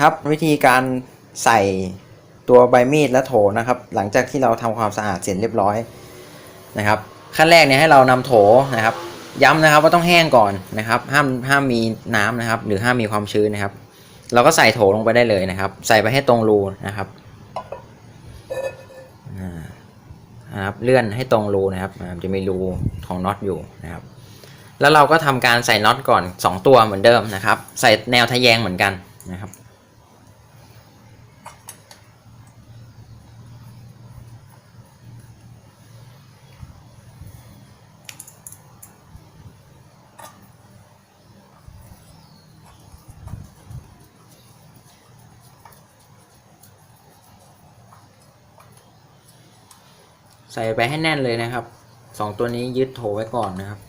ครับ วิธีการใส่ตัวใบมีดและโถนะครับ หลังจากที่เราทำความสะอาดเสร็จเรียบร้อยนะครับ ขั้นแรกเนี่ยให้เรานำโถนะครับ ย้ำนะครับว่าต้องแห้งก่อนนะครับ ห้ามห้ามมีน้ำนะครับ หรือห้ามมีความชื้นนะครับ เราก็ใส่โถลงไปได้เลยนะครับ ใส่ไปให้ตรงรูนะครับนะครับเลื่อนให้ตรงรูนะครับ จะมีรูของน็อตอยู่นะครับ แล้วเราก็ทำการใส่น็อตก่อน 2 ตัวเหมือนเดิมนะครับ ใส่แนวทะแยงเหมือนกันนะครับ ใส่ไปให้แน่นเลยนะครับสองตัวนี้ยึดโถไว้ก่อนนะครับ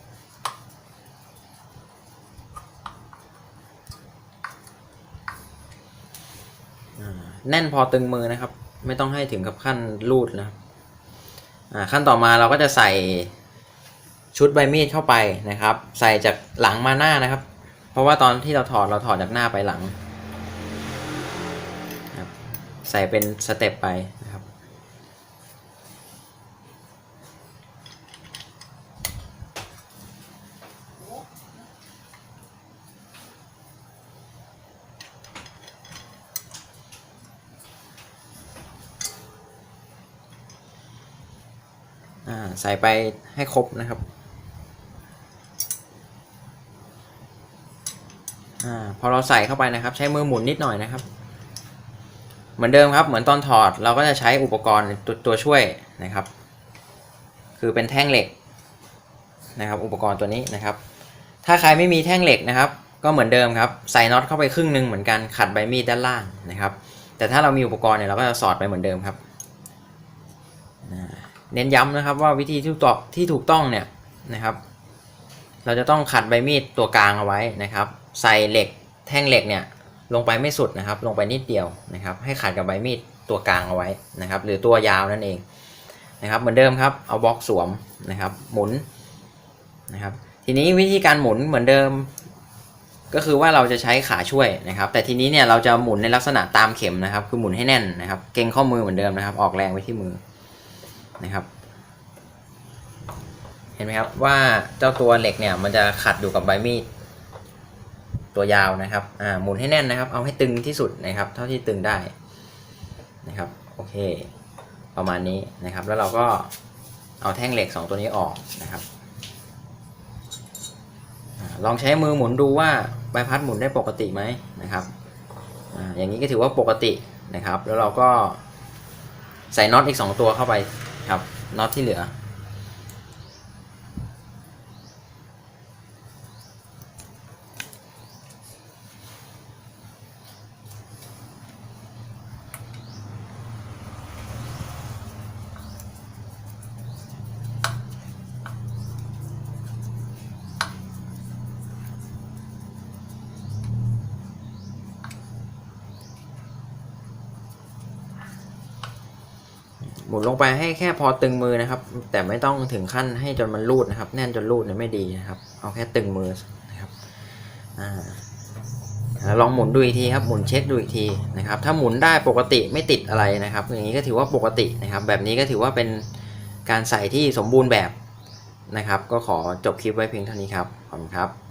แน่นพอตึงมือนะครับ ไม่ต้องให้ถึงกับขั้นรูดนะครับขั้นต่อมาเราก็จะใส่ชุดใบมีดเข้าไปนะครับ ใส่จากหลังมาหน้านะครับ เพราะว่าตอนที่เราถอดเราถอดจากหน้าไปหลัง ใส่เป็นสเต็ปไปนะครับ ใส่ไปให้ครบนะครับอพอเราใส่เข้าไปนะครับ ใช้มือหมุนนิดหน่อยนะครับ เหมือนเดิมครับ เหมือนตอนถอดเราก็จะใช้อุปกรณ์ตตัวช่วยนะครับ คือเป็นแท่งเหล็กนะครับ อุปกรณ์ตัวนี้นะครับ ถ้าใครไม่มีแท่งเหล็กนะครับ ก็เหมือนเดิมครับ ใส่น็อตเข้าไปครึ่งหนึ่งเหมือนกันขัดใบมีดด้านล่างนะครับ แต่ถ้าเรามีอุปกรณ์เนี่ยเราก็จะสอดไปเหมือนเดิมครับ เน้นย้ำนะครับว่าวิธีที่ถูกต้องที่ถูกต้องเนี่ยนะครับ เราจะต้องขัดใบมีดตัวกลางเอาไว้นะครับ ใส่เหล็กแท่งเหล็กเนี่ยลงไปไม่สุดนะครับ ลงไปนิดเดียวนะครับ ให้ขัดกับใบมีดตัวกลางเอาไว้นะครับ หรือตัวยาวนั่นเองนะครับ เหมือนเดิมครับเอาบล็อกสวมนะครับ หมุนนะครับ ทีนี้วิธีการหมุนเหมือนเดิม ก็คือว่าเราจะใช้ขาช่วยนะครับ แต่ทีนี้เนี่ยเราจะหมุนในลักษณะตามเข็มนะครับ คือหมุนให้แน่นนะครับ เก่งข้อมือเหมือนเดิมนะครับ ออกแรงไว้ที่มือ นะครับ เห็นไหมครับว่าเจ้าตัวเหล็กเนี่ยมันจะขัดอยู่กับใบมีดตัวยาวนะครับอ่าหมุนให้แน่นนะครับ เอาให้ตึงที่สุดนะครับ เท่าที่ตึงได้นะครับโอเค ประมาณนี้นะครับ แล้วเราก็เอาแท่งเหล็ก 2 ตัวนี้ออกนะครับอลองใช้มือหมุนดูว่าใบพัดหมุนได้ปกติไหมนะครับออย่างนี้ก็ถือว่าปกตินะครับ แล้วเราก็ใส่น็อตอีก 2 ตัวเข้าไป ครับน็อตที่เหลือ มุนลงไปให้แค่พอตึงมือนะครับ แต่ไม่ต้องถึงขั้นให้จนมันรูดนะครับ แน่นจนรูดเนี่ยไม่ดีนะครับ เอาแค่ตึงมือนะครับอ่าลองหมุนดูอีกทีครับหมุนเช็คดูอีกทีนะครับ ถ้าหมุนได้ปกติไม่ติดอะไรนะครับ อย่างนี้ก็ถือว่าปกตินะครับ แบบนี้ก็ถือว่าเป็นการใส่ที่สมบูรณ์แบบนะครับ ก็ขอจบคลิปไว้เพียงเท่านี้ครับขอบคุณครับ